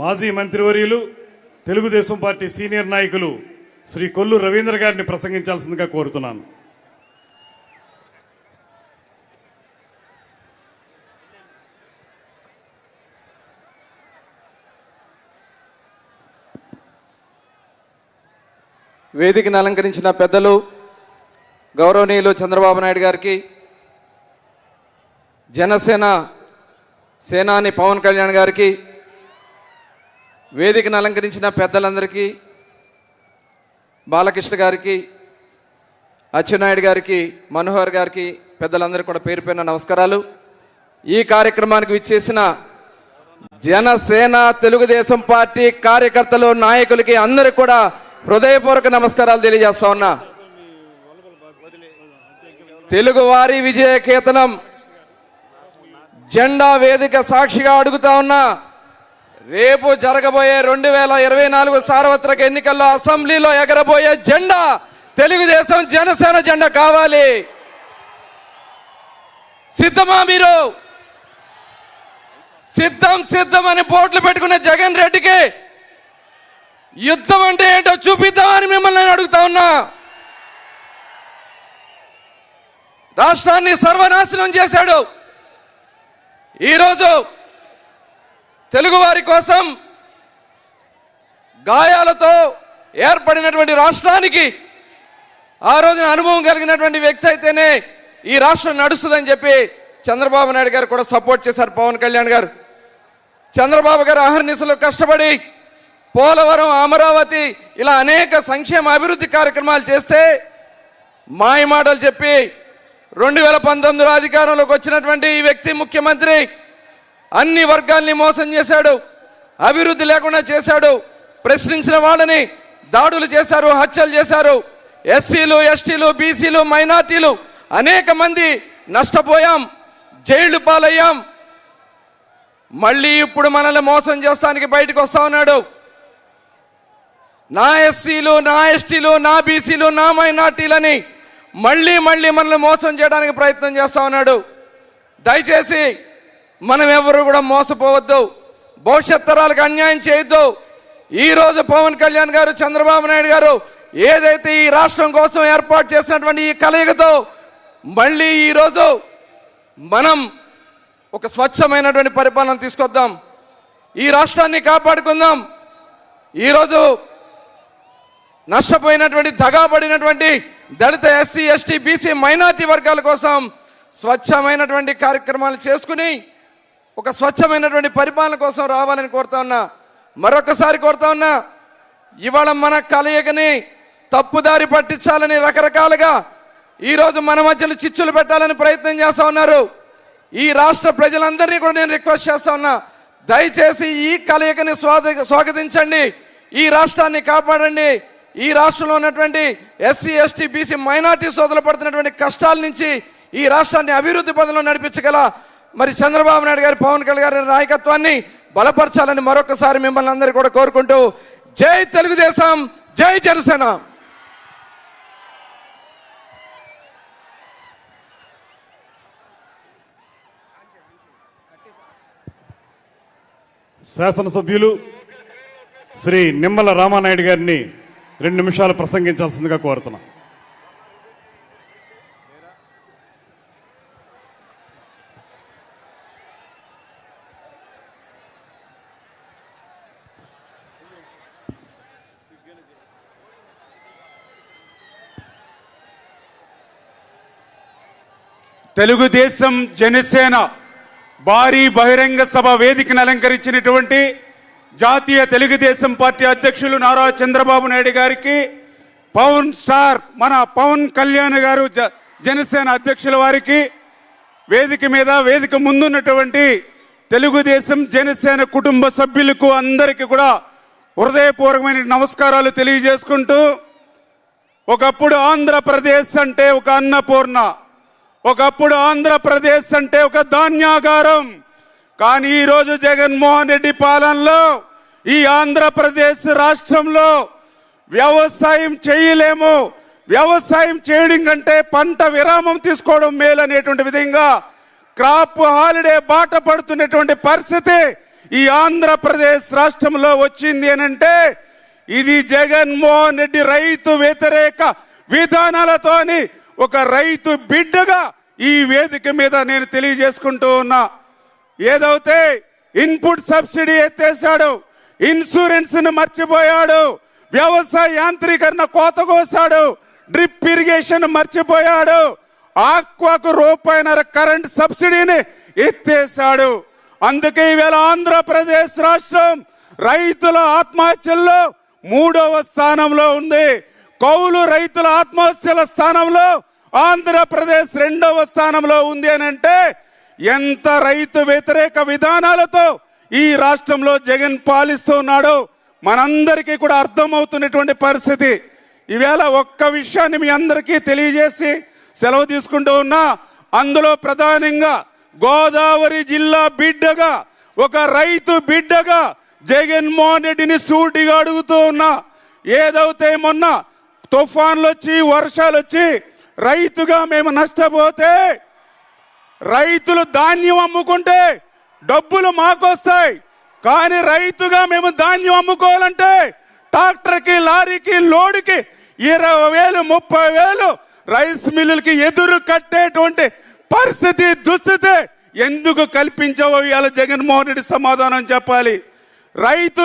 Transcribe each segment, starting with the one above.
మాజీ మంత్రివర్యులు Telugu Desam party senior నాయకులు శ్రీ కొల్లు రవీంద్ర గారిని ప్రసంగించాల్సిందిగా కోరుతున్నాను. వేదికను అలంకరించిన పెద్దలు గౌరవనీయులు చంద్రబాబు నాయుడు గారికి జనసేన సేనాని పవన్ కళ్యాణ్ గారికి వేదికను అలంకరించిన పెద్దలందరికీ బాలకృష్ణ గారికి అచ్చెన్నాయుడు గారికి మనోహర్ గారికి పెద్దలందరికీ కూడా పేరు పైన నమస్కారాలు. ఈ కార్యక్రమానికి విచ్చేసిన జనసేన తెలుగుదేశం పార్టీ కార్యకర్తలు నాయకులకి అందరికి కూడా హృదయపూర్వక నమస్కారాలు తెలియజేస్తా ఉన్నా. తెలుగువారి విజయ కేతనం జెండా వేదిక సాక్షిగా అడుగుతా ఉన్నా. రేపు జరగబోయే రెండు వేల ఇరవై నాలుగు సార్వత్రిక ఎన్నికల్లో అసెంబ్లీలో ఎగరబోయే జెండా తెలుగుదేశం జనసేన జెండా కావాలి. సిద్ధమా మీరు? సిద్ధం సిద్ధం అని బోట్లు పెట్టుకున్న జగన్ రెడ్డికి యుద్ధం అంటే ఏంటో చూపిద్దామని మిమ్మల్ని నేను అడుగుతా ఉన్నా. రాష్ట్రాన్ని సర్వనాశనం చేశాడు. ఈరోజు తెలుగువారి కోసం గాయాలతో ఏర్పడినటువంటి రాష్ట్రానికి ఆ రోజున అనుభవం కలిగినటువంటి వ్యక్తి అయితేనే ఈ రాష్ట్రం నడుస్తుందని చెప్పి చంద్రబాబు నాయుడు గారు కూడా సపోర్ట్ చేశారు పవన్ కళ్యాణ్ గారు. చంద్రబాబు గారు అహర్నిశలు కష్టపడి పోలవరం అమరావతి ఇలా అనేక సంక్షేమ అభివృద్ధి కార్యక్రమాలు చేస్తే మాయమాటలు చెప్పి రెండు వేల పంతొమ్మిదిలో అధికారంలోకి వచ్చినటువంటి ఈ వ్యక్తి ముఖ్యమంత్రి అన్ని వర్గాల్ని మోసం చేశాడు. అభివృద్ధి లేకుండా చేశాడు. ప్రశ్నించిన వాళ్ళని దాడులు చేశారు హత్యలు చేశారు. ఎస్సీలు ఎస్టీలు బీసీలు మైనార్టీలు అనేక మంది నష్టపోయాం జైళ్ళు పాలయ్యాం. మళ్ళీ ఇప్పుడు మనల్ని మోసం చేస్తానికి బయటకు వస్తా ఉన్నాడు. నా ఎస్సీలు నా ఎస్టీలు నా బీసీలు నా మైనార్టీలని మళ్ళీ మళ్ళీ మనల్ని మోసం చేయడానికి ప్రయత్నం చేస్తా ఉన్నాడు. దయచేసి మనం ఎవరు కూడా మోసపోవద్దు. భవిష్యత్ తరాలకు అన్యాయం చేయొద్దు. ఈరోజు పవన్ కళ్యాణ్ గారు చంద్రబాబు నాయుడు గారు ఏదైతే ఈ రాష్ట్రం కోసం ఏర్పాటు చేసినటువంటి ఈ కలయికతో మళ్ళీ ఈరోజు మనం ఒక స్వచ్ఛమైనటువంటి పరిపాలన తీసుకొద్దాం. ఈ రాష్ట్రాన్ని కాపాడుకుందాం. ఈరోజు నష్టపోయినటువంటి దగాబడినటువంటి దళిత ఎస్సీ ఎస్టీ బీసీ మైనార్టీ వర్గాల కోసం స్వచ్ఛమైనటువంటి కార్యక్రమాలు చేసుకుని ఒక స్వచ్ఛమైనటువంటి పరిపాలన కోసం రావాలని కోరుతా ఉన్నా మరొకసారి కోరుతా ఉన్నా ఇవాళ మన కలయికని తప్పుదారి పట్టించాలని రకరకాలుగా ఈరోజు మన మధ్యలో చిచ్చులు పెట్టాలని ప్రయత్నం చేస్తా ఉన్నారు. ఈ రాష్ట్ర ప్రజలందరినీ కూడా నేను రిక్వెస్ట్ చేస్తా ఉన్నా దయచేసి ఈ కలయికని స్వాగ స్వాగతించండి ఈ రాష్ట్రాన్ని కాపాడండి. ఈ రాష్ట్రంలో ఉన్నటువంటి ఎస్సీ ఎస్టీ బీసీ మైనార్టీ సోదరులు పడుతున్నటువంటి కష్టాల నుంచి ఈ రాష్ట్రాన్ని అభివృద్ధి పదంలో నడిపించగల మరి చంద్రబాబు నాయుడు గారి పవన్ కళ్యాణ్ గారి నాయకత్వాన్ని బలపరచాలని మరొకసారి మిమ్మల్ని అందరూ కూడా కోరుకుంటూ జై తెలుగుదేశం జై జనసేన. శాసనసభ్యులు శ్రీ నిమ్మల రామానాయుడు గారిని రెండు నిమిషాలు ప్రసంగించాల్సిందిగా కోరుతున్నాను తెలుగుదేశం జనసేన భారీ బహిరంగ సభ వేదికను అలంకరించినటువంటి జాతీయ తెలుగుదేశం పార్టీ అధ్యక్షులు నారా చంద్రబాబు నాయుడు గారికి పవన్ స్టార్ మన పవన్ కళ్యాణ్ గారు జ- జనసేన అధ్యక్షుల వారికి వేదిక మీద వేదిక ముందున్నటువంటి తెలుగుదేశం జనసేన కుటుంబ సభ్యులకు అందరికీ కూడా హృదయపూర్వకమైన నమస్కారాలు తెలియజేసుకుంటూ ఒకప్పుడు ఆంధ్రప్రదేశ్ అంటే ఒక అన్నపూర్ణ. ఒకప్పుడు ఆంధ్రప్రదేశ్ అంటే ఒక ధాన్యాగారం. కానీ ఈరోజు జగన్మోహన్ రెడ్డి పాలనలో ఈ ఆంధ్రప్రదేశ్ రాష్ట్రంలో వ్యవసాయం చేయలేము. వ్యవసాయం చేయడం కంటే పంట విరామం తీసుకోవడం మేలు అనేటువంటి విధంగా క్రాప్ హాలిడే బాట పడుతున్నటువంటి పరిస్థితి ఈ ఆంధ్రప్రదేశ్ రాష్ట్రంలో వచ్చింది అనంటే ఇది జగన్మోహన్ రెడ్డి రైతు వ్యతిరేక విధానాలతోని ఒక రైతు బిడ్డగా ఈ వేదిక మీద నేను తెలియజేసుకుంటూ ఉన్నా. ఏదైతే ఇన్పుట్ సబ్సిడీ ఎత్తేసాడు ఇన్సూరెన్స్ను మర్చిపోయాడు వ్యవసాయ యాంత్రీకరణ కోత కోసాడు డ్రిప్ ఇరిగేషన్ మర్చిపోయాడు ఆక్వాకు రూపాయిన్నర కరెంట్ సబ్సిడీని ఎత్తేసాడు అందుకే ఈవేళ ఆంధ్రప్రదేశ్ రాష్ట్రం రైతుల ఆత్మహత్యల్లో మూడవ స్థానంలో ఉంది. కౌలు రైతుల ఆత్మహత్యల స్థానంలో ఆంధ్రప్రదేశ్ రెండవ స్థానంలో ఉంది అని అంటే ఎంత రైతు వ్యతిరేక విధానాలతో ఈ రాష్ట్రంలో జగన్ పాలిస్తున్నాడో మనందరికీ కూడా అర్థమవుతున్నటువంటి పరిస్థితి. ఈవేళ ఒక్క విషయాన్ని మీ అందరికీ తెలియజేసి సెలవు తీసుకుంటూ ఉన్నా అందులో ప్రధానంగా గోదావరి జిల్లా బిడ్డగా ఒక రైతు బిడ్డగా జగన్మోహన్ రెడ్డిని సూటిగా అడుగుతూ ఉన్నా. ఏదైతే మొన్న తుఫాన్లు వచ్చి వర్షాలు వచ్చి రైతుగా మేము నష్టపోతే రైతులు ధాన్యం అమ్ముకుంటే డబ్బులు మాకొస్తాయి. కానీ రైతుగా మేము ధాన్యం అమ్ముకోవాలంటే ట్రాక్టర్కి లారీకి లోడుకి ఇరవై వేలు ముప్పై వేలు రైస్ మిల్లులకి ఎదురు కట్టేటువంటి పరిస్థితి దుస్థితి ఎందుకు కల్పించావో ఇవాళ జగన్మోహన్ రెడ్డి సమాధానం చెప్పాలి. రైతు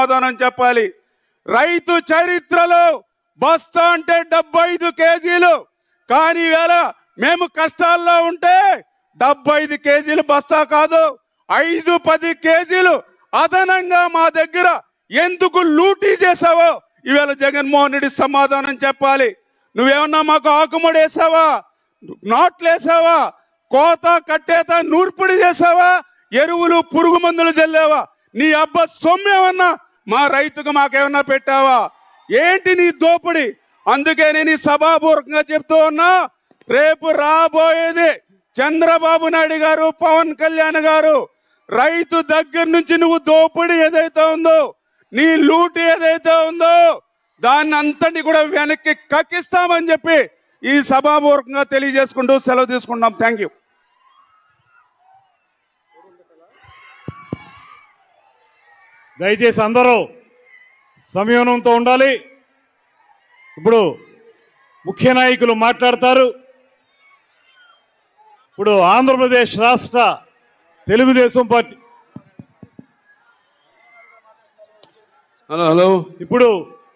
సమాధానం చెప్పాలి. రైతు చరిత్రలో బస్తా అంటే డెబ్బై ఐదు కేజీలు. కానీ వేళ మేము కష్టాల్లో ఉంటే డెబ్బై ఐదు కేజీలు బస్తా కాదు. ఐదు పది కేజీలు అదనంగా మా దగ్గర ఎందుకు లూటీ చేసావో ఈవేళ జగన్మోహన్ రెడ్డి సమాధానం చెప్పాలి. నువ్వేమన్నా మాకు ఆకుముడేసావా నాట్లేసావా కోత కట్టేత నూర్పిడి చేసావా? ఎరువులు పురుగు మందులు చల్లావా నీ అబ్బ సొమ్మేమన్నా మా రైతుకు మాకేమన్నా పెట్టావా? ఏంటి నీ దోపిడి? అందుకే నేను ఈ సభాపూర్వకంగా చెప్తూ ఉన్నా రేపు రాబోయేది చంద్రబాబు నాయుడు గారు పవన్ కళ్యాణ్ గారు రైతు దగ్గర నుంచి నువ్వు దోపిడి ఏదైతే ఉందో నీ లూటు ఏదైతే ఉందో దాన్ని అంతటి కూడా వెనక్కి కక్కిస్తామని చెప్పి ఈ సభాపూర్వకంగా తెలియజేసుకుంటూ సెలవు తీసుకుంటాం థ్యాంక్ యూ దయచేసి అందరూ సంయమనంతో ఉండాలి. ఇప్పుడు ముఖ్య నాయకులు మాట్లాడతారు. ఇప్పుడు ఆంధ్రప్రదేశ్ రాష్ట్ర తెలుగుదేశం పార్టీ. Hello hello. ఇప్పుడు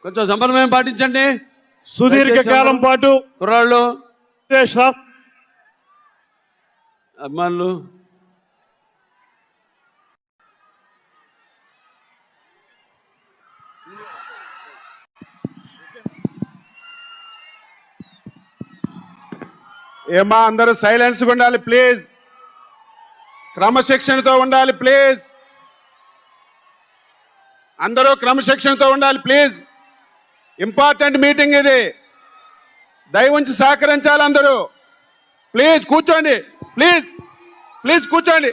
కొంచెం సమన్వయం పాటించండి. సుదీర్ఘ కాలం పాటు కుర్రాళ్ళు రాష్ట్ర అభిమానులు ఏమా అందరూ సైలెన్స్గా ఉండాలి ప్లీజ్. క్రమశిక్షణతో ఉండాలి ప్లీజ్. అందరూ క్రమశిక్షణతో ఉండాలి ప్లీజ్. ఇంపార్టెంట్ మీటింగ్ ఇది. దయ ఉంచి సహకరించాలి అందరూ. ప్లీజ్ కూర్చోండి. ప్లీజ్ ప్లీజ్ కూర్చోండి.